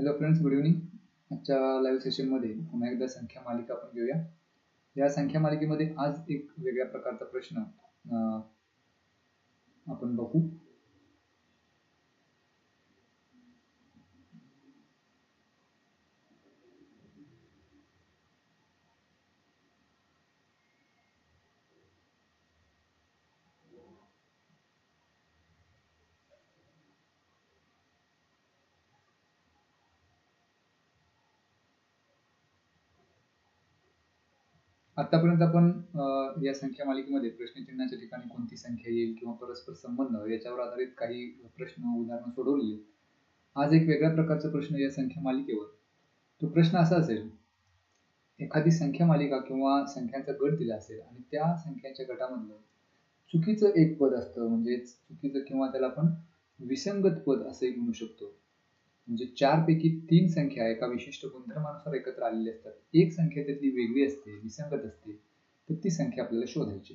Hello friends good evening आजच्या live सेशनमध्ये पुन्हा एकदा संख्या मालिका आपण घेऊया. या संख्या मालिकेमध्ये आज एक वेगळ्या प्रकारचा प्रश्न आपण बघू. आतापर्यंत आपण या संख्या मालिकेमध्ये प्रश्नचिन्हाच्या ठिकाणी कोणती संख्या येईल किंवा परस्पर संबंध याच्यावर आधारित काही प्रश्न उदाहरणं सोडवली आज एक वेगळ्या प्रकारचा प्रश्न या संख्या मालिकेवर. तो प्रश्न असा असेल एखादी संख्या मालिका किंवा संख्यांचा गट दिला असेल आणि त्या संख्यांच्या गटामधलं चुकीचं एक पद असतं म्हणजे चुकीचं किंवा त्याला आपण विसंगत पद असंही म्हणू शकतो. म्हणजे चार पैकी तीन संख्या एका विशिष्ट गुणधर्मानुसार एकत्र आलेली असतात. एक संख्या त्यातली वेगळी असते विसंगत असते तर ती संख्या आपल्याला शोधायची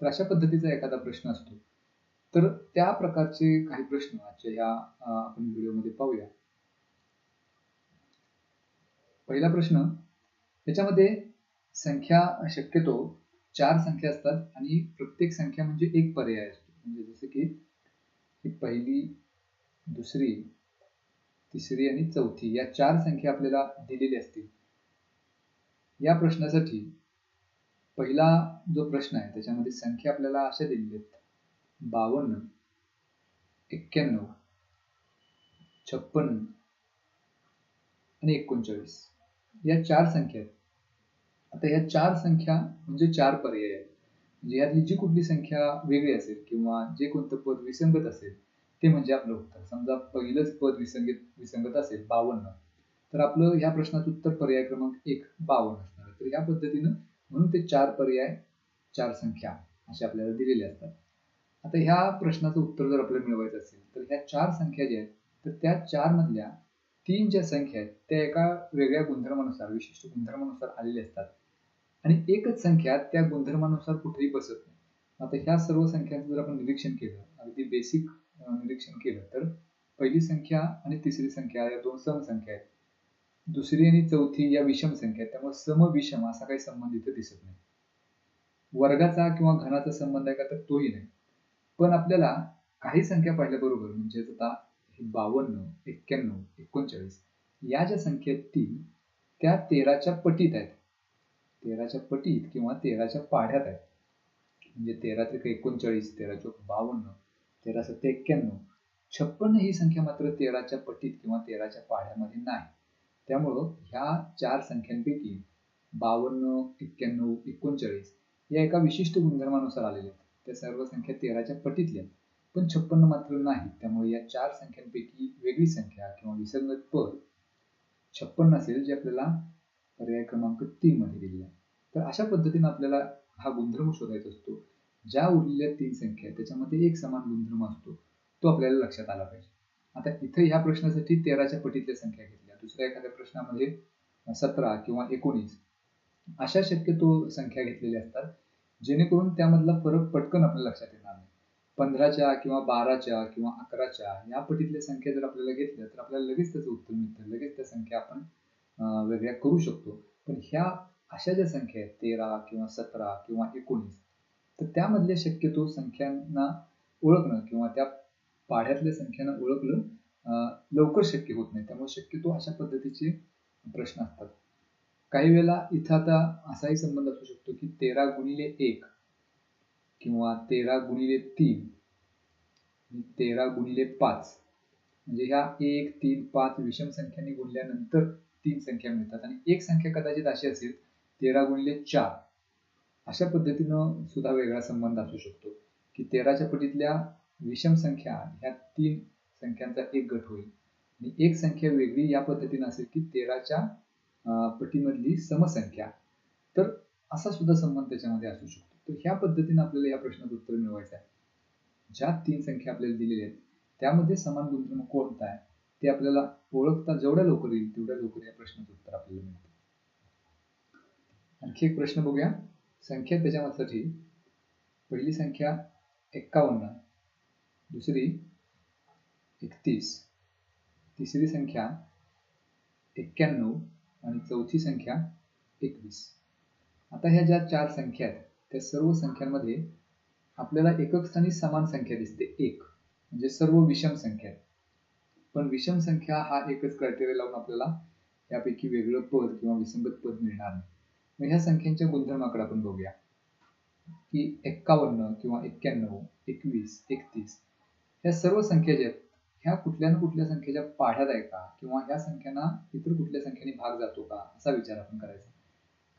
तर अशा पद्धतीचा एखादा प्रश्न असतो. तर त्या प्रकारचे काही प्रश्न आजच्या ह्या आपण व्हिडिओमध्ये पाहूया. पहिला प्रश्न याच्यामध्ये संख्या शक्यतो चार संख्या असतात आणि प्रत्येक संख्या म्हणजे एक पर्याय असतो. म्हणजे जसं की पहिली दुसरी तिसरी आणि चौथी या चार संख्या आपल्याला दिलेल्या असतील. या प्रश्नासाठी पहिला जो प्रश्न आहे त्याच्यामध्ये संख्या आपल्याला अशा दिलेल्या आहेत. बावन्न एक्क्याण्णव छप्पन्न आणि एकोणचाळीस. या चार संख्या आहेत. आता या चार संख्या म्हणजे चार पर्याय आहेत. म्हणजे यातली जी कुठली संख्या वेगळी असेल किंवा जे कोणतं पद विसंगत असेल ते म्हणजे आपलं उत्तर. समजा पहिलंच पद विसंगत विसंगत असेल बावन्न तर आपलं ह्या प्रश्नाचं उत्तर पर्याय क्रमांक एक बावन्न असणार. तर या पद्धतीनं म्हणून ते चार पर्याय चार संख्या असे आपल्याला दिलेले असतात. आता ह्या प्रश्नाचं उत्तर जर आपल्याला मिळवायचं असेल तर ह्या चार संख्या ज्या आहेत तर त्या चार मधल्या तीन ज्या संख्या आहेत त्या एका वेगळ्या गुणधर्मानुसार विशिष्ट गुणधर्मानुसार आलेल्या असतात. आणि एकच संख्या त्या गुणधर्मानुसार कुठेही बसत नाही. आता ह्या सर्व संख्यांचं जर आपण निरीक्षण केलं अगदी बेसिक निरीक्षण केलं. तर पहिली संख्या आणि तिसरी संख्या या दोन समसंख्या आहेत. दुसरी आणि चौथी या विषम संख्या आहेत. त्यामुळे सम विषम असा काही संबंध इथे दिसत नाही. वर्गाचा किंवा घनाचा संबंध आहे का तर तोही नाही. पण आपल्याला काही संख्या पाहिल्याबरोबर म्हणजे आता बावन्न एक्क्याण्णव एकोणचाळीस या ज्या संख्या आहेत ती त्या तेराच्या पटीत आहेत. तेराच्या पटीत किंवा तेराच्या पाढ्यात आहेत. म्हणजे तेरा ते एकोणचाळीस तेरा चौक बावन्न तेरा सत्ते एक्क्याण्णव. छप्पन्न ही संख्या मात्र तेराच्या पटीत किंवा तेराच्या पाढ्यामध्ये नाही. त्यामुळं ह्या चार संख्यांपैकी बावन्न एक्क्याण्णव एकोणचाळीस या एका विशिष्ट गुणधर्मानुसार आलेल्या आहेत. त्या सर्व संख्या तेराच्या पटीतल्या पण छप्पन्न मात्र नाही. त्यामुळे या चार संख्यांपैकी वेगळी संख्या किंवा विसंगत पद छप्पन्न असेल जे आपल्याला पर्याय क्रमांक तीन मध्ये दिलेला आहे. तर अशा पद्धतीने आपल्याला हा गुणधर्म शोधायचा असतो. ज्या उरलेल्या तीन संख्या आहेत त्याच्यामध्ये एक समान गुणधर्म असतो तो आपल्याला लक्षात आला पाहिजे. आता इथे ह्या प्रश्नासाठी तेराच्या पटीतल्या संख्या घेतल्या. दुसऱ्या एखाद्या प्रश्नामध्ये सतरा किंवा एकोणीस. अशा शक्यतो संख्या घेतलेल्या असतात जेणेकरून त्यामधला फरक पटकन आपल्या लक्षात येणार नाही. पंधराच्या किंवा बाराच्या किंवा अकराच्या या पटीतल्या संख्या जर आपल्याला घेतल्या तर आपल्याला लगेच त्याचं उत्तर मिळतं. लगेच त्या संख्या आपण वेगळ्या करू शकतो. पण ह्या अशा ज्या संख्या आहेत तेरा किंवा सतरा किंवा एकोणीस तर त्यामधल्या शक्यतो संख्यांना ओळखणं किंवा त्या पाढ्यातल्या संख्यांना ओळखलं लवकर शक्य होत नाही. त्यामुळे शक्यतो अशा पद्धतीचे प्रश्न असतात. काही वेळेला इथं आता असाही संबंध असू शकतो की तेरा गुणिले एक किंवा तेरा गुणिले तीन तेरा गुणिले पाच. म्हणजे ह्या एक तीन पाच विषम संख्यांनी गुणल्यानंतर तीन संख्या मिळतात. आणि एक संख्या कदाचित अशी असेल तेरा गुणिले चार. अशा पद्धतीनं सुद्धा वेगळा संबंध असू शकतो. की तेराच्या पटीतल्या विषम संख्या ह्या तीन संख्यांचा एक गट होईल. आणि एक संख्या वेगळी या पद्धतीनं असेल की तेराच्या पटीमधली समसंख्या. तर असा सुद्धा संबंध त्याच्यामध्ये असू शकतो. तर ह्या पद्धतीने आपल्याला या प्रश्नाचं उत्तर मिळवायचं आहे. ज्या तीन संख्या आपल्याला दिलेल्या आहेत त्यामध्ये समान गुणधर्म कोणता आहे ते आपल्याला ओळखता जेवढ्या लवकर येईल तेवढ्या लवकर या प्रश्नाचं उत्तर आपल्याला मिळतं. आणखी एक प्रश्न बघूया. संख्या त्याच्यासाठी पहिली संख्या एक्कावन्न दुसरी एकतीस तिसरी संख्या एक्क्याण्णव आणि चौथी संख्या एकवीस. आता ह्या ज्या चार संख्या आहेत त्या सर्व संख्यांमध्ये आपल्याला एकक स्थानी समान संख्या दिसते. एक म्हणजे सर्व विषम संख्या आहेत. पण विषम संख्या हा एकच क्रायटेरिया लावून आपल्याला यापैकी वेगळं पद किंवा विसंगत पद मिळणार नाही. मग ह्या संख्यांच्या गुणधर्माकडे आपण बघूया. की एक्कावन्न किंवा एक्क्याण्णव एकवीस एकतीस ह्या सर्व संख्या ज्या आहेत ह्या कुठल्या ना कुठल्या संख्येच्या पाढ्यात आहे का? किंवा ह्या संख्यांना इतर कुठल्या संख्येने भाग जातो का? असा विचार आपण करायचा.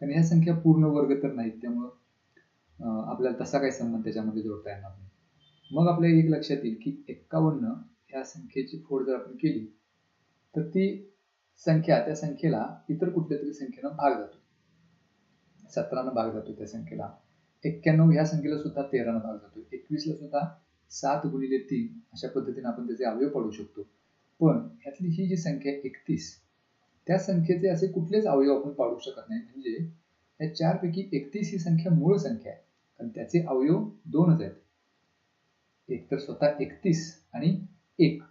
कारण ह्या संख्या पूर्ण वर्ग तर नाहीत त्यामुळं आपल्याला तसा काही संबंध त्याच्यामध्ये जोडता येणार नाही. मग आपल्याला एक लक्षात येईल की एक्कावन्न ह्या संख्येची फोड जर आपण केली तर ती संख्या त्या संख्येला इतर कुठल्या तरी संख्येनं भाग जातो. सतरानं भाग जातो त्या संख्येला. एक्क्याण्णव ह्या संख्येला सुद्धा तेरानं भाग जातो एकवीसला सुद्धा सात गुणिले तीन अशा पद्धतीने आपण त्याचे अवयव पाडू शकतो. पण ह्यातली ही जी संख्या एकतीस त्या संख्येचे असे कुठलेच अवयव आपण पाडू शकत नाही. म्हणजे या चारपैकी एकतीस ही संख्या मूळ संख्या आहे. कारण त्याचे अवयव दोनच आहेत. एक तर स्वतः एकतीस आणि एक.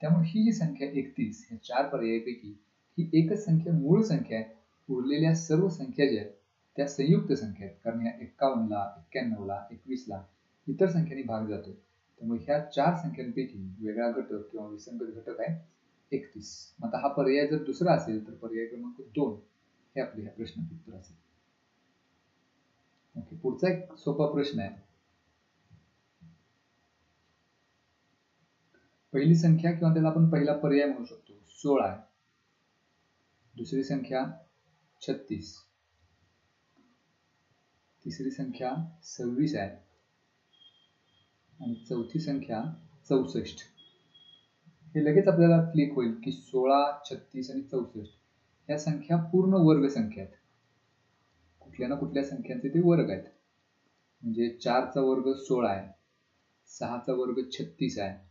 त्यामुळे ही जी संख्या एकतीस या चार पर्यायापैकी ही एकच संख्या मूळ संख्या आहे. उरलेल्या सर्व संख्या ज्या आहेत त्या संयुक्त संख्या आहेत. कारण या एक्कावन्नला एक्क्याण्णवला एकवीसला इतर संख्येने भाग जातो. त्यामुळे ह्या चार संख्यांपैकी वेगळा घटक किंवा विसंगत घटक आहे एकतीस. मग आता हा पर्याय जर दुसरा असेल तर पर्याय क्रमांक दोन हे आपले ह्या प्रश्नाचे उत्तर असेल. ओके पुढचा एक सोपा प्रश्न आहे. पहिली संख्या किंवा त्याला आपण पहिला पर्याय म्हणू शकतो. सोळा आहे. दुसरी संख्या छत्तीस. तिसरी संख्या सव्वीस आहे. आणि चौथी संख्या चौसष्ट. हे लगेच आपल्याला क्लिक होईल की सोळा छत्तीस आणि चौसष्ट. या संख्या पूर्ण वर्ग संख्या आहेत. कुठल्या ना कुठल्या संख्यांचे ते वर्ग आहेत. म्हणजे चारचा वर्ग सोळा आहे. सहाचा वर्ग छत्तीस आहे.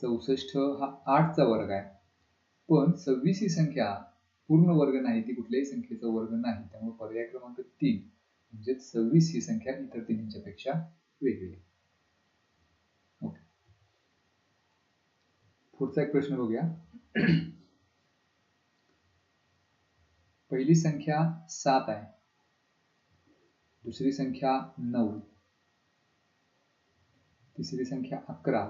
चौसष्ट हा आठचा वर्ग आहे. पण सव्वीस ही संख्या पूर्ण वर्ग नाही ती कुठल्याही संख्येचा वर्ग नाही. त्यामुळे पर्याय क्रमांक तीन म्हणजे सव्वीस ही संख्या इतर तिन्हीच्या पेक्षा वेगळी आहे. ओके पुढचा एक प्रश्न बघूया. पहिली संख्या सात आहे. दुसरी संख्या नऊ. तिसरी संख्या अकरा.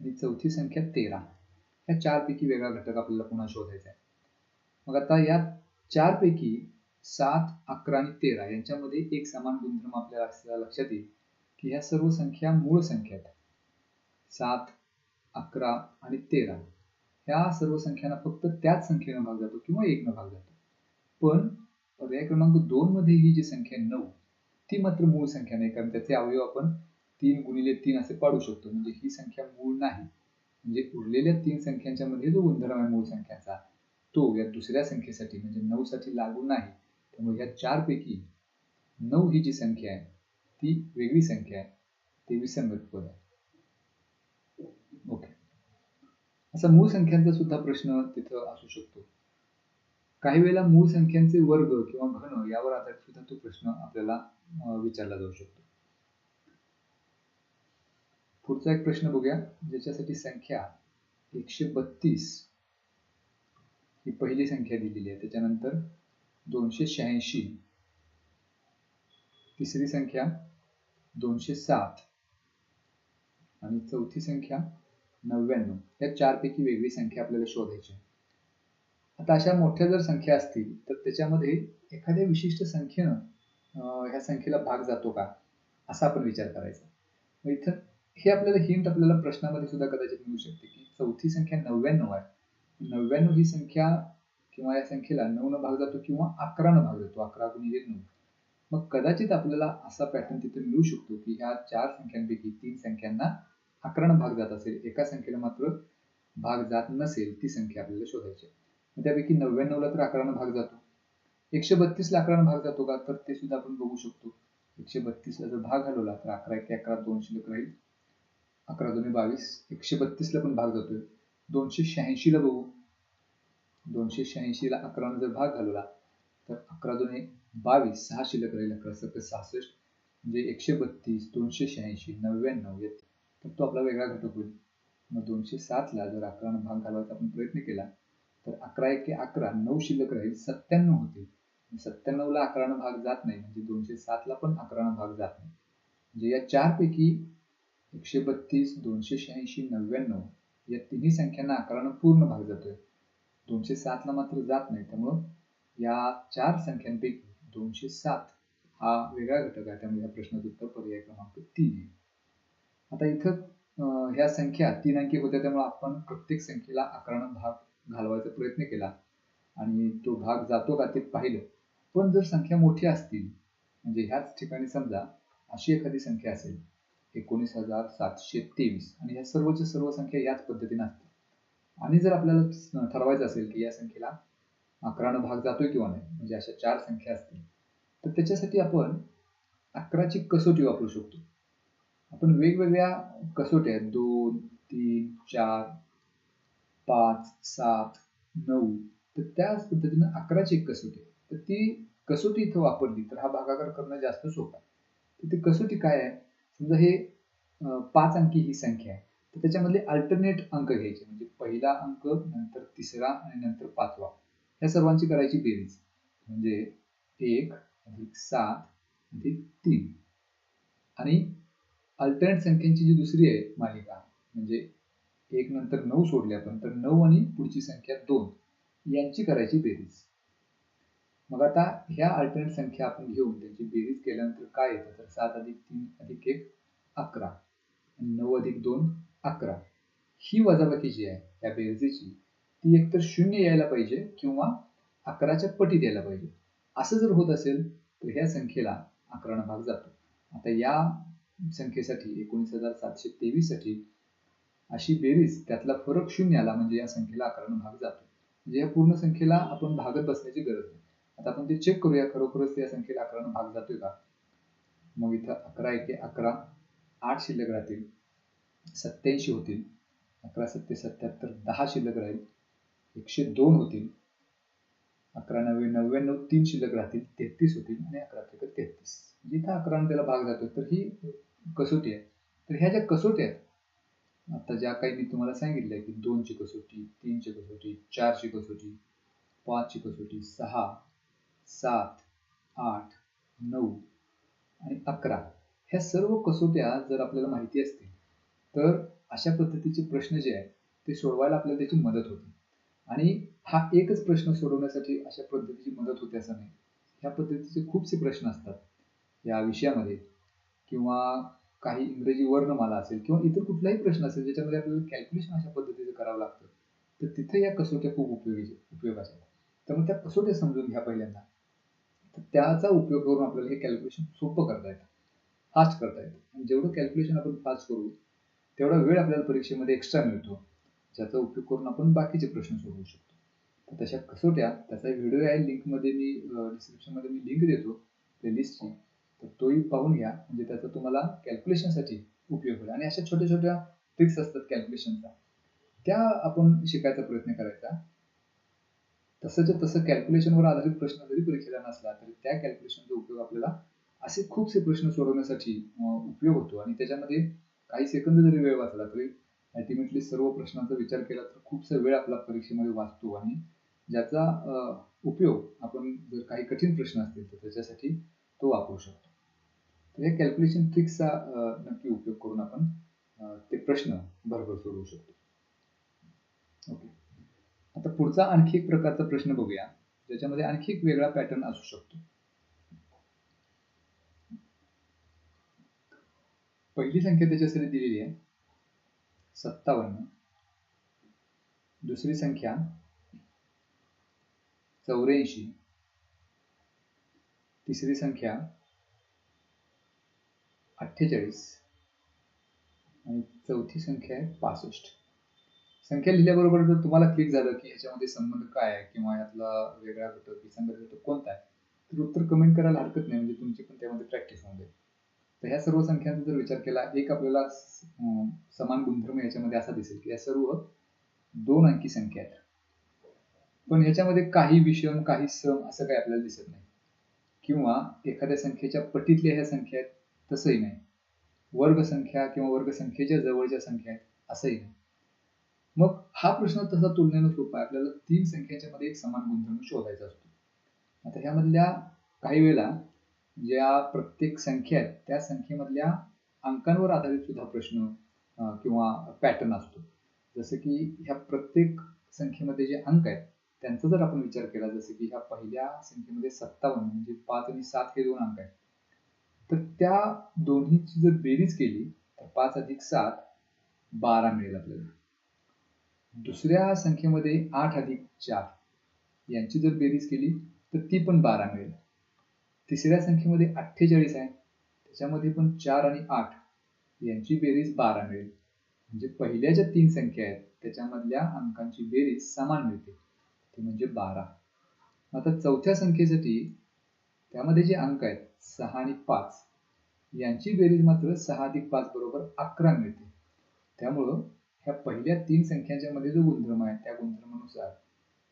आणि चौथी संख्या तेरा. ह्या चारपैकी वेगळा घटक आपल्याला पुन्हा शोधायचा आहे. मग आता या चारपैकी सात अकरा आणि तेरा यांच्यामध्ये एक समान गुणधर्म आपल्याला असलेला लक्षात येईल की ह्या सर्व संख्या मूळ संख्या आहेत. सात अकरा आणि तेरा. ह्या सर्व संख्यांना फक्त त्याच संख्येनं भाग जातो किंवा एक न भाग जातो. पण पर्याय क्रमांक दोन मध्ये ही जी संख्या नऊ ती मात्र मूळ संख्या नाही कारण त्याचे अवयव आपण तीन गुणिले तीन असे पाडू शकतो. म्हणजे ही संख्या मूळ नाही. म्हणजे उरलेल्या तीन संख्यांच्या मध्ये जो गुणधर्म आहे मूळ संख्याचा तो या दुसऱ्या संख्येसाठी म्हणजे नऊ साठी लागू नाही. त्यामुळे या चार पैकी नऊ ही जी संख्या आहे ती वेगळी संख्या आहे. ते विसंगत पद आहे. ओके असा मूळ संख्यांचा सुद्धा प्रश्न तिथं असू शकतो. काही वेळेला मूळ संख्यांचे वर्ग किंवा घन यावर आधारित सुद्धा तो प्रश्न आपल्याला विचारला जाऊ शकतो. पुढचा एक प्रश्न बघूया ज्याच्यासाठी संख्या एकशे बत्तीस ही पहिली संख्या दिलेली आहे. त्याच्यानंतर दोनशे शहाऐंशी तिसरी संख्या दोनशे सात आणि चौथी संख्या नव्याण्णव. या चारपैकी वेगळी संख्या आपल्याला शोधायची आता अशा मोठ्या जर संख्या असतील तर त्याच्यामध्ये एखाद्या विशिष्ट संख्येनं ह्या संख्येला भाग जातो का? असा आपण विचार करायचा. इथं हे आपल्याला हिंट आपल्याला प्रश्नामध्ये सुद्धा कदाचित मिळू शकते की चौथी संख्या नव्याण्णव आहे. नव्याण्णव ही संख्या किंवा या संख्येला नऊ न भाग जातो किंवा अकरा न भाग जातो अकरा गुणिले नऊ. मग कदाचित आपल्याला असा पॅटर्न तिथे मिळू शकतो की ह्या चार संख्यांपैकी तीन संख्यांना अकरानं भाग जात असेल एका संख्येला मात्र भाग जात नसेल ती संख्या आपल्याला शोधायची त्यापैकी नव्याण्णवला तर अकरानं भाग जातो. एकशे बत्तीसला अकरानं भाग जातो का? तर ते सुद्धा आपण बघू शकतो. एकशे बत्तीसला जर भाग घालवला तर अकरा एक अकरा दोनशे लोक राहील. अकरा दोन्ही बावीस एकशे बत्तीसला पण भाग जातोय दोनशे शहाऐंशीला बघू. दोनशे शहाऐंशीला अकरानं जर भाग घालवला तर अकरा दोन्ही बावीस सहा शिल्लक राहील अकरा सत्तर सहासष्ट. म्हणजे एकशे बत्तीस दोनशे शहाऐंशी नव्याण्णव येत. तर तो आपला वेगळा घटक होईल. मग दोनशे सातला जर अकरानं भाग घालवायचा आपण प्रयत्न केला तर अकरा एक अकरा नऊ शिल्लक राहील सत्त्याण्णव होते सत्त्याण्णवला अकरानं भाग जात नाही म्हणजे दोनशे सातला पण अकरानं भाग जात नाही. म्हणजे या चारपैकी एकशे बत्तीस दोनशे शहाऐंशी नव्याण्णव या तिन्ही संख्यांना आकारानं पूर्ण भाग जातोय. दोनशे सातला मात्र जात नाही त्यामुळं या चार संख्यांपैकी दोनशे सात हा वेगळा घटक आहे. त्यामुळे या प्रश्नाचं उत्तर पर्याय क्रमांक तीन आहे. आता इथं ह्या संख्या तीन अंकी होत्या त्यामुळे आपण प्रत्येक संख्येला अकरानं भाग घालवायचा प्रयत्न केला. आणि तो भाग जातो का ते पाहिलं. पण जर संख्या मोठी असतील म्हणजे ह्याच ठिकाणी समजा अशी एखादी संख्या असेल एकोणीस हजार सातशे तेवीस. आणि या सर्वच्या सर्व संख्या याच पद्धतीने असतात आणि जर आपल्याला ठरवायचं असेल की या संख्येला अकरानं भाग जातोय किंवा नाही म्हणजे अशा चार संख्या असतील तर त्याच्यासाठी आपण अकराची कसोटी वापरू शकतो. आपण वेगवेगळ्या कसोट्या आहेत. दोन तीन चार पाच सात नऊ. तर त्याच पद्धतीनं अकराची एक कसोटी. तर ती कसोटी इथं वापरली तर हा भागाकार करणं जास्त सोपा तर ती कसोटी काय आहे? समजा हे पाच अंकी ही संख्या आहे तर त्याच्यामधले अल्टरनेट अंक घ्यायचे. म्हणजे पहिला अंक नंतर तिसरा आणि नंतर पाचवा. ह्या सर्वांची करायची बेरीज. म्हणजे एक अधिक सात अधिक तीन. आणि अल्टरनेट संख्यांची जी दुसरी आहे मालिका म्हणजे एक नंतर नऊ सोडले आपण तर नऊ आणि पुढची संख्या दोन. यांची करायची बेरीज. मग आता ह्या अल्टरनेट संख्या आपण घेऊन त्यांची बेरीज केल्यानंतर काय येतं? तर सात अधिक तीन अधिक एक अकरा. आणि नऊ अधिक दोन अकरा. ही वजाबाकी जी आहे त्या बेरजेची ती एकतर शून्य यायला पाहिजे किंवा अकराच्या पटीत यायला पाहिजे. असं जर होत असेल तर ह्या संख्येला अकरानं भाग जातो. आता या संख्येसाठी एकोणीस हजार सातशे तेवीससाठी अशी बेरीज त्यातला फरक शून्य आला म्हणजे या संख्येला अकरानं भाग जातो. म्हणजे या पूर्ण संख्येला आपण भागत बसण्याची गरज नाही. आता आपण ते चेक करूया खरोखरच या संख्येला अकरानं भाग जातोय का? मग इथं अकरा एके अकरा आठ शिल्लक राहतील सत्याऐंशी होतील अकरा सत्ते सत्याहत्तर दहा शिल्लक राहील एकशे दोन होतील अकरा नव्वे नव्याण्णव तीन शिल्लक राहतील तेहतीस होतील आणि अकरा त्रिक तेहतीस. म्हणजे जिथं अकरानं त्याला भाग जातो तर ही कसोटी आहे. तर ह्या ज्या कसोटी आहेत आता ज्या काही मी तुम्हाला सांगितलंय की दोनची कसोटी तीनची कसोटी चारची कसोटी पाचची कसोटी सहा सात आठ नऊ आणि अकरा ह्या सर्व कसोट्या जर आपल्याला माहिती असतील तर अशा पद्धतीचे प्रश्न जे आहेत ते सोडवायला आपल्याला त्याची मदत होते. आणि हा एकच प्रश्न सोडवण्यासाठी अशा पद्धतीची मदत होते असं नाही. ह्या पद्धतीचे खूपसे प्रश्न असतात. या विषयामध्ये किंवा काही इंग्रजी वर्णमाला असेल किंवा इतर कुठलाही प्रश्न असेल ज्याच्यामध्ये आपल्याला कॅल्क्युलेशन अशा पद्धतीचं करावं लागतं तर तिथे या कसोट्या खूप उपयोगी उपयोगाच्या त्यामुळे त्या कसोट्या समजून घ्या पहिल्यांदा. तर त्याचा उपयोग करून आपल्याला हे कॅल्क्युलेशन सोपं करता येतं. फास्ट करता येतं. आणि जेवढं कॅल्क्युलेशन आपण फास्ट करू तेवढा वेळ आपल्याला परीक्षेमध्ये एक्स्ट्रा मिळतो. ज्याचा उपयोग करून आपण बाकीचे प्रश्न सोडवू शकतो. तर तशा कसोट्या त्याचा व्हिडिओ आहे लिंकमध्ये मी डिस्क्रिप्शनमध्ये मी लिंक देतो प्लेलिस्टची तर तोही पाहून घ्या. म्हणजे त्याचा तुम्हाला कॅल्क्युलेशनसाठी उपयोग होईल. आणि अशा छोट्या छोट्या ट्रिक्स असतात कॅल्क्युलेशनचा त्या आपण शिकायचा प्रयत्न करायचा. तसंच्या तसं कॅल्क्युलेशनवर आधारित प्रश्न जरी परीक्षेला नसला तरी त्या कॅल्क्युलेशनचा उपयोग आपल्याला असे खूपसे प्रश्न सोडवण्यासाठी उपयोग होतो. आणि त्याच्यामध्ये काही सेकंद जरी वेळ वाचला तरी अल्टिमेटली सर्व प्रश्नांचा विचार केला तर खूपसा वेळ आपला परीक्षेमध्ये वाचतो. आणि ज्याचा उपयोग आपण जर काही कठीण प्रश्न असतील तर त्याच्यासाठी तो वापरू शकतो. तर या कॅल्क्युलेशन ट्रिक्सचा नक्की उपयोग करून आपण ते प्रश्न बरोबर सोडवू शकतो. ओके. आता पुढचा आणखी एक प्रकारचा प्रश्न बघूया ज्याच्यामध्ये आणखी एक वेगळा पॅटर्न असू शकतो. पहिली संख्या त्याच्यासाठी दिलेली आहे. सत्तावन्न. दुसरी संख्या चौऱ्याऐंशी. तिसरी संख्या अठ्ठेचाळीस. आणि चौथी संख्या आहे पासष्ट. संख्या लिहिल्याबरोबर जर तुम्हाला क्लिक झालं की ह्याच्यामध्ये संबंध काय आहे किंवा यातला वेगळा घटक विसंगत घटक कोणता आहे तर उत्तर कमेंट करायला हरकत नाही म्हणजे तुमची पण त्यामध्ये प्रॅक्टिस होऊन जाईल. तर ह्या सर्व संख्यांचा जर विचार केला एक आपल्याला समान गुणधर्म याच्यामध्ये असा दिसेल की या सर्व दोन अंकी संख्या आहेत. पण ह्याच्यामध्ये काही विषम काही सम असं काही आपल्याला दिसत नाही. किंवा एखाद्या संख्येच्या पटीतल्या ह्या संख्या आहेत तसंही नाही. वर्ग संख्या किंवा वर्ग संख्येच्या जवळच्या संख्या आहेत असंही नाही. मग हा प्रश्न तसा तुलनेनं सोपा आहे. आपल्याला तीन संख्यांच्या मध्ये एक समान गुणधर्म शोधायचा असतो. आता ह्यामधल्या काही वेळेला ज्या प्रत्येक संख्या आहेत त्या संख्येमधल्या अंकांवर आधारित सुद्धा प्रश्न किंवा पॅटर्न असतो. जसं की ह्या प्रत्येक संख्येमध्ये जे अंक आहेत त्यांचा जर आपण विचार केला जसं की ह्या पहिल्या संख्येमध्ये सत्तावन्न म्हणजे पाच आणि सात हे दोन अंक आहेत. तर त्या दोन्हीची जर बेरीज केली तर पाच अधिक सात बारा मिळेल आपल्याला. दुसऱ्या संख्येमध्ये आठ अधिक चार. यांची जर बेरीज केली तर ती पण बारा मिळेल. तिसऱ्या संख्येमध्ये अठ्ठेचाळीस आहे. त्याच्यामध्ये पण चार आणि आठ. यांची बेरीज बारा मिळेल. म्हणजे पहिल्या ज्या तीन संख्या आहेत त्याच्यामधल्या अंकांची बेरीज समान मिळते. ते म्हणजे बारा. आता चौथ्या संख्येसाठी त्यामध्ये जे अंक आहेत सहा आणि पाच यांची बेरीज मात्र सहा अधिक पाच बरोबर अकरा मिळते. त्यामुळं ह्या पहिल्या तीन संख्यांच्या मध्ये जो गुणधर्म आहे त्या गुणधर्मानुसार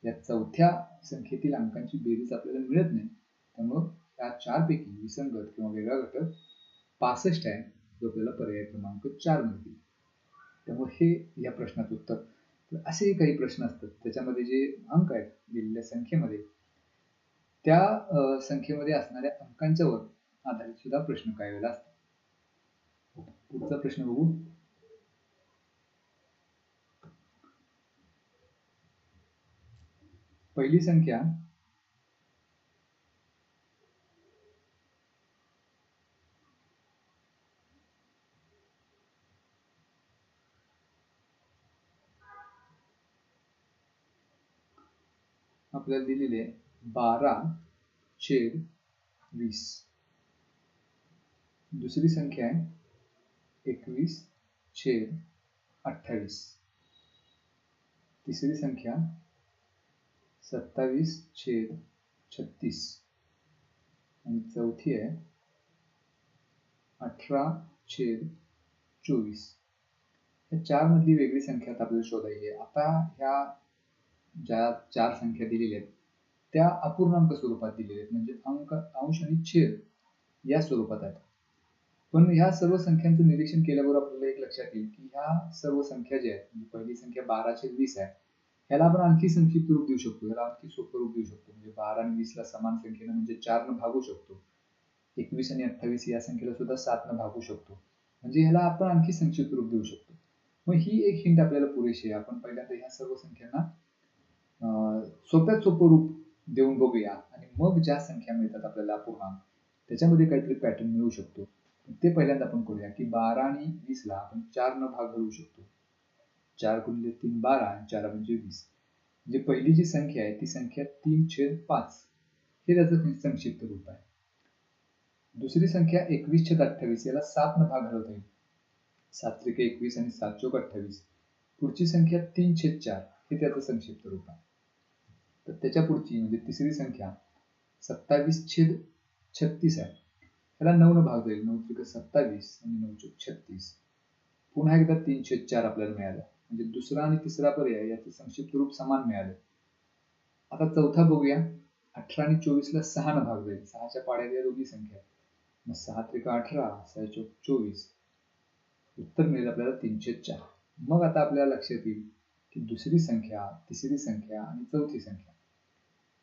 या चौथ्या संख्येतील अंकांची बेरीज आपल्याला मिळत नाही. त्यामुळं या चार पैकी विसंगत किंवा वेगळा घटक पासष्ट आहे जो आपल्याला पर्याय क्रमांक चार मिळतील त्यामुळे हे या प्रश्नाचं उत्तर. तर असेही काही प्रश्न असतात त्याच्यामध्ये जे अंक आहेत दिलेल्या संख्येमध्ये त्या संख्येमध्ये असणाऱ्या अंकांच्यावर आधारित सुद्धा प्रश्न काय वेळेला असतात. पुढचा प्रश्न बघू. पहिली संख्या आपल्याला दिलेले बारा छेद वीस दुसरी संख्या आहे एकवीस छेद तिसरी संख्या सत्तावीस छेद छत्तीस. आणि चौथी आहे. अठरा छेद चोवीस. ह्या चार मधली वेगळी संख्या आता आपल्याला शोधायची आहे. आता ह्या ज्या चार संख्या दिलेल्या आहेत त्या अपूर्णांक स्वरूपात दिलेल्या आहेत. म्हणजे अंक अंश आणि छेद या स्वरूपात आहेत. पण ह्या सर्व संख्यांचं निरीक्षण केल्यावर आपल्याला एक लक्षात येईल की ह्या सर्व संख्या ज्या आहेत म्हणजे पहिली संख्या बाराशे वीस आहे ह्याला आपण आणखी संक्षिप्त रूप देऊ शकतो. ह्याला आणखी सोपं रूप देऊ शकतो. म्हणजे बारा आणि वीस ला समान संख्येनं म्हणजे चार न भागू शकतो. एकवीस आणि अठ्ठावीस या संख्येला सुद्धा सात न भागू शकतो. म्हणजे ह्याला आपण आणखी संक्षिप्त रूप देऊ शकतो. मग ही एक हिंट आपल्याला पुरेशी आहे. आपण पहिल्यांदा ह्या सर्व संख्यांना सोप्यात सोपं रूप देऊन बघूया. आणि मग ज्या संख्या मिळतात आपल्याला पूर्णांक त्याच्यामध्ये काहीतरी पॅटर्न मिळू शकतो. ते पहिल्यांदा आपण करूया की बारा आणि वीसला आपण चार न भाग घालू शकतो. चार गुणिले तीन बारा आणि चार म्हणजे वीस. म्हणजे पहिली जी संख्या आहे ती संख्या तीन छेद पाच. हे त्याचं संक्षिप्त रूप आहे. दुसरी संख्या एकवीस छेद अठ्ठावीस याला सात न भाग घालवता येईल. सात त्रिक एकवीस आणि सात चौक अठ्ठावीस. पुढची संख्या तीन छेद चार. हे त्याचं संक्षिप्त रूप आहे. तर त्याच्या पुढची म्हणजे तिसरी संख्या सत्तावीस छेद छत्तीस आहे. त्याला नऊ न भाग जाईल. नऊ त्रिक सत्तावीस आणि नऊ चौक छत्तीस. पुन्हा एकदा तीन छेद चार आपल्याला मिळालं. म्हणजे दुसरा आणि तिसरा पर्याय याचं संक्षिप्त रूप समान मिळाले. आता चौथा बघूया. अठरा आणि चोवीसला सहा न भाग जाईल. सहाच्या पाड्यात दोघी संख्या. मग सहा त्रिका अठरा सहा चौक चोवीस. उत्तर मिळेल आपल्याला तीनशे चार. मग आता आपल्याला लक्षात येईल की दुसरी संख्या तिसरी संख्या आणि चौथी संख्या.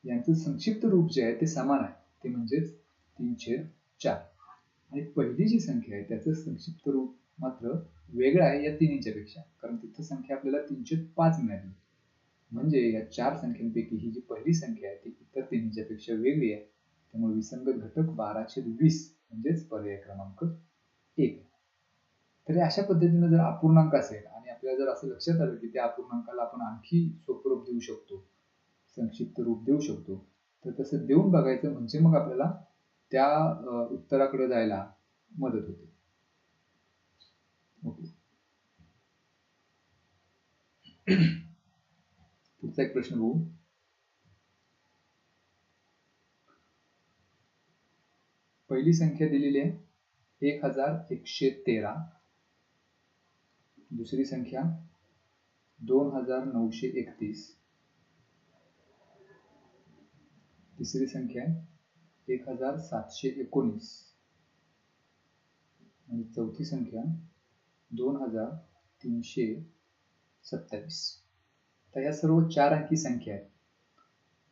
यांचं संक्षिप्त रूप जे आहे ते समान आहे. ते म्हणजेच तीनशे चार. आणि पहिली जी संख्या आहे त्याचं संक्षिप्त रूप मात्र वेगळा आहे या तिन्हीच्या पेक्षा कारण तिथं संख्या आपल्याला तीनशे पाच मिळाली. म्हणजे या चार संख्यांपैकी ही जी पहिली संख्या आहे ती इतर तिन्हीच्या पेक्षा वेगळी आहे. त्यामुळे विसंगत घटक बाराशे वीस म्हणजेच पर्याय क्रमांक एक तरी अशा पद्धतीने जर अपूर्णांक असेल आणि आपल्याला जर असं लक्षात आलं की त्या अपूर्णांकाला आपण आणखी सोपं रूप देऊ शकतो संक्षिप्त रूप देऊ शकतो तर तसं देऊन बघायचं म्हणजे मग आपल्याला त्या उत्तराकडे जायला मदत होते ओके पुढचा एक प्रश्न बघू. पहिली संख्या दिलेली आहे एक हजार एकशे तेरा दुसरी संख्या दोन हजार नऊशे एकतीस तिसरी संख्या आहे एक हजार सातशे एकोणीस आणि चौथी संख्या दोन हजार तीनशे सत्तावीस. तर या सर्व चार अंकी संख्या आहेत.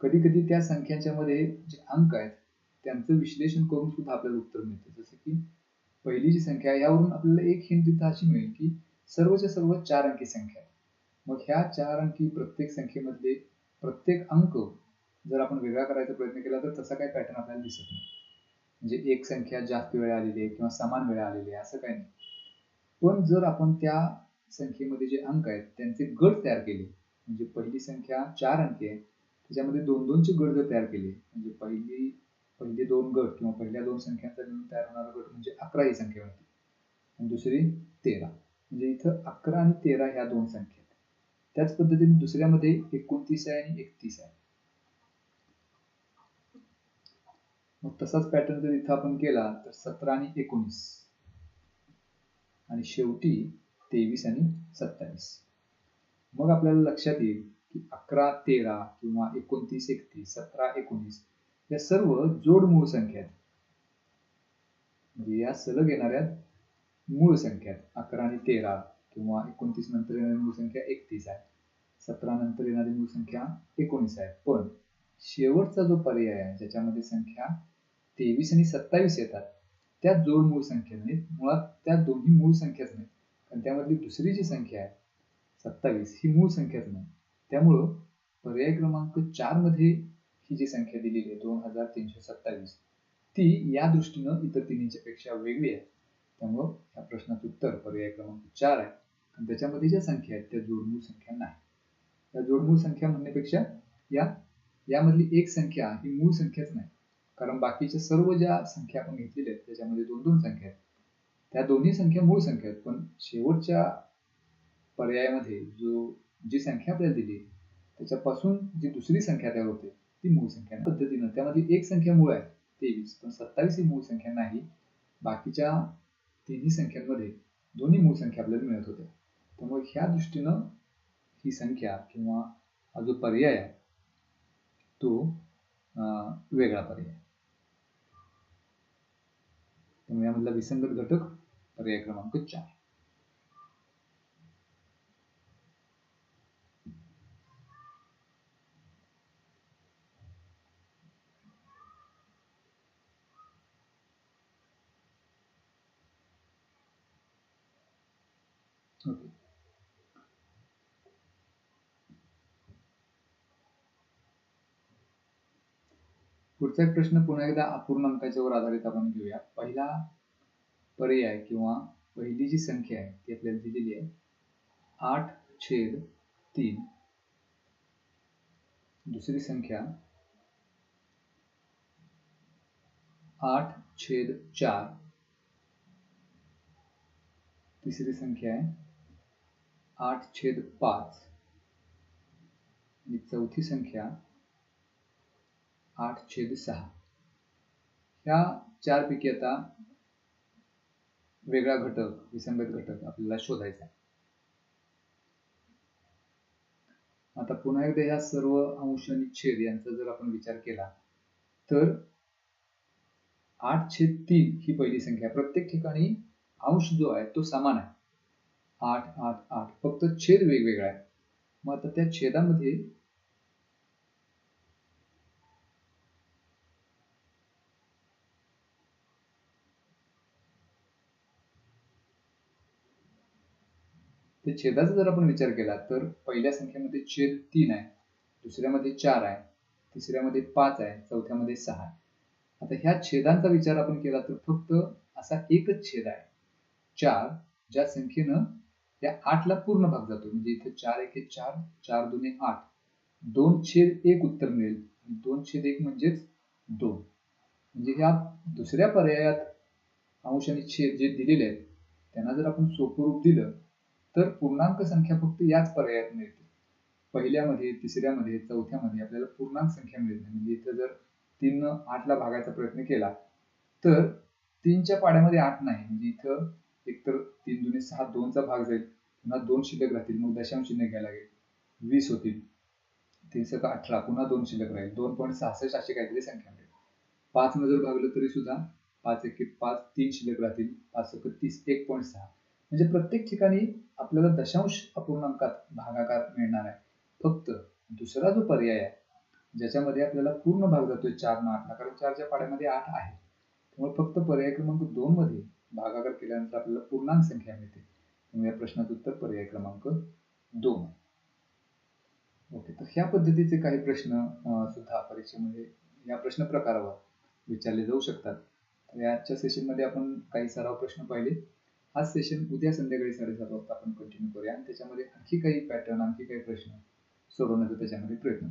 कधी कधी त्या संख्यांच्या मध्ये जे अंक आहेत त्यांचं विश्लेषण करून सुद्धा आपल्याला उत्तर मिळते. जसं की पहिली जी संख्या आहे यावरून आपल्याला एक हिंट तिथं अशी मिळेल की सर्वच्या सर्व चार अंकी संख्या आहेत. मग ह्या चार अंकी प्रत्येक संख्येमधले प्रत्येक अंक जर आपण वेगळा करायचा प्रयत्न केला तर तसा काही पॅटर्न आपल्याला दिसत नाही. म्हणजे एक संख्या जास्त वेळा आलेली आहे किंवा समान वेळा आलेली आहे असं काही नाही. पण जर आपण त्या संख्येमध्ये जे अंक आहेत त्यांचे गट तयार केले. म्हणजे पहिली संख्या चार अंकी आहे. त्याच्यामध्ये दोन दोनचे गट जर तयार केले म्हणजे पहिली पहिले दोन गट किंवा पहिल्या दोन संख्यांचा मिळून तयार होणारा गट म्हणजे अकरा ही संख्या होती. आणि दुसरी तेरा. म्हणजे इथं अकरा आणि तेरा ह्या दोन संख्या आहेत. त्याच पद्धतीने दुसऱ्यामध्ये एकोणतीस आहे आणि एकतीस आहे. मग तसाच पॅटर्न जर इथं आपण केला तर सतरा आणि एकोणीस. आणि शेवटी तेवीस आणि सत्तावीस. मग आपल्याला लक्षात येईल की अकरा तेरा किंवा एकोणतीस एकतीस सतरा एकोणीस या सर्व जोड मूळ संख्या आहेत. म्हणजे या सलग येणाऱ्या मूळ संख्या आहेत. अकरा आणि तेरा किंवा एकोणतीस नंतर येणारी मूळ संख्या एकतीस आहे. सतरा नंतर येणारी मूळ संख्या एकोणीस आहे. पण शेवटचा जो पर्याय आहे ज्याच्यामध्ये संख्या तेवीस आणि सत्तावीस येतात त्या जोड मूळ संख्या नाहीत. मुळात त्या दोन्ही मूळ संख्याच नाहीत. त्यामधली दुसरी जी संख्या आहे सत्तावीस ही मूळ संख्याच नाही. त्यामुळं पर्याय क्रमांक चारमध्ये ही जी संख्या दिलेली आहे दोन हजार तीनशे सत्तावीस ती या दृष्टीनं इतर तिन्हीच्या पेक्षा वेगळी आहे. त्यामुळं या प्रश्नाचं उत्तर पर्याय क्रमांक चार आहे. आणि त्याच्यामध्ये ज्या संख्या आहेत त्या जोडमूळ संख्या नाही. या जोडमूळ संख्या म्हणण्यापेक्षा या यामधली एक संख्या ही मूळ संख्याच नाही. कारण बाकीच्या सर्व ज्या संख्या आपण घेतलेल्या आहेत त्याच्यामध्ये दोन दोन संख्या आहेत. त्या दोन्ही संख्या मूळ संख्या आहेत. पण शेवटच्या पर्यायामध्ये जो जी संख्या आपल्याला दिली त्याच्यापासून जी दुसरी संख्या तयार होते ती मूळ संख्या पद्धतीनं त्यामध्ये एक संख्या मूळ आहे तेवीस. पण सत्तावीस ही मूळ संख्या नाही. बाकीच्या तिन्ही संख्यांमध्ये दोन्ही मूळ संख्या आपल्याला मिळत होत्या. त्यामुळे ह्या दृष्टीनं ही संख्या किंवा हा जो पर्याय आहे तो वेगळा पर्याय त्यामुळे यामधला विसंगत घटक पर्याय क्रमांक चार पुढचा एक प्रश्न पुन्हा एकदा अपूर्णांकाच्यावर आधारित आपण घेऊया. पहिला पर्याय किंवा पहिली जी संख्या आहे, ती आपल्याला दिलेली आहे, आठ छेद तीन. दुसरी संख्या, आठ छेद चार. तिसरी संख्या आहे, आठ छेद पाच. आणि चौथी संख्या, आठ छेद सहा. ह्या चार पैकी आता वेगळा घटक विसंगत घटक आपल्याला शोधायचा आता पुन्हा एकदा ह्या सर्व अंश आणि छेद यांचा जर आपण विचार केला तर आठ छेद तीन ही पहिली संख्या. प्रत्येक ठिकाणी अंश जो आहे तो समान आहे. आठ आठ आठ. फक्त छेद वेगवेगळा आहे. मग आता त्या छेदामध्ये ते छेदाचा जर आपण विचार केला तर पहिल्या संख्येमध्ये छेद तीन आहे दुसऱ्यामध्ये चार आहे तिसऱ्यामध्ये पाच आहे चौथ्यामध्ये सहा आहे. आता ह्या छेदांचा विचार आपण केला तर फक्त असा एकच छेद आहे. चार ज्या संख्येनं या आठला पूर्ण भाग जातो म्हणजे इथे चार एक चार चार दोन आठ. दोन छेद एक उत्तर मिळेल दोन छेद एक म्हणजेच दोन. म्हणजे ह्या दुसऱ्या पर्यायात अंश आणि छेद जे दिलेले आहेत त्यांना जर आपण सोपं रूप दिलं तर पूर्णांक संख्या फक्त याच पर्यायात मिळते. पहिल्यामध्ये तिसऱ्यामध्ये चौथ्यामध्ये आपल्याला पूर्णांक संख्या मिळत नाही. म्हणजे इथं जर तीन आठला भागायचा प्रयत्न केला तर तीनच्या पाड्यामध्ये आठ नाही. म्हणजे इथं एकतर तीन दुने सहा दोनचा भाग जाईल. पुन्हा दोन शिल्लक राहतील. मग दशांश चिन्ह घ्यायला लागेल. वीस होतील. तीन सका अठरा पुन्हा दोन शिल्लक राहील. दोन पॉईंट सहासष्ट अशी काहीतरी संख्या मिळेल. पाच न जर भागलं तरी सुद्धा पाच एक पाच तीन शिल्लक राहतील. पाच सक तीस एक पॉईंट सहा. म्हणजे प्रत्येक ठिकाणी आपल्याला दशांश अपूर्णांकात भागाकार मिळणार आहे. फक्त दुसरा जो पर्याय आहे ज्याच्यामध्ये आपल्याला पूर्ण भाग जातोय चार न आठला कारण चारच्या पाड्यामध्ये आठ आहे त्यामुळे फक्त पर्याय क्रमांक दोन मध्ये भागाकार केल्यानंतर आपल्याला पूर्णांक संख्या मिळते. त्यामुळे या प्रश्नाचं उत्तर पर्याय क्रमांक दोन ओके तर ह्या पद्धतीचे काही प्रश्न सुद्धा परीक्षेमध्ये या प्रश्न प्रकारावर विचारले जाऊ शकतात. तर आजच्या सेशनमध्ये आपण काही सराव प्रश्न पाहिले. हा सेशन उद्या संध्याकाळी साडेसात वाजता आपण कंटिन्यू करूया. आणि त्याच्यामध्ये आणखी काही पॅटर्न आणखी काही प्रश्न सोडवण्याचा त्याच्यामध्ये प्रयत्न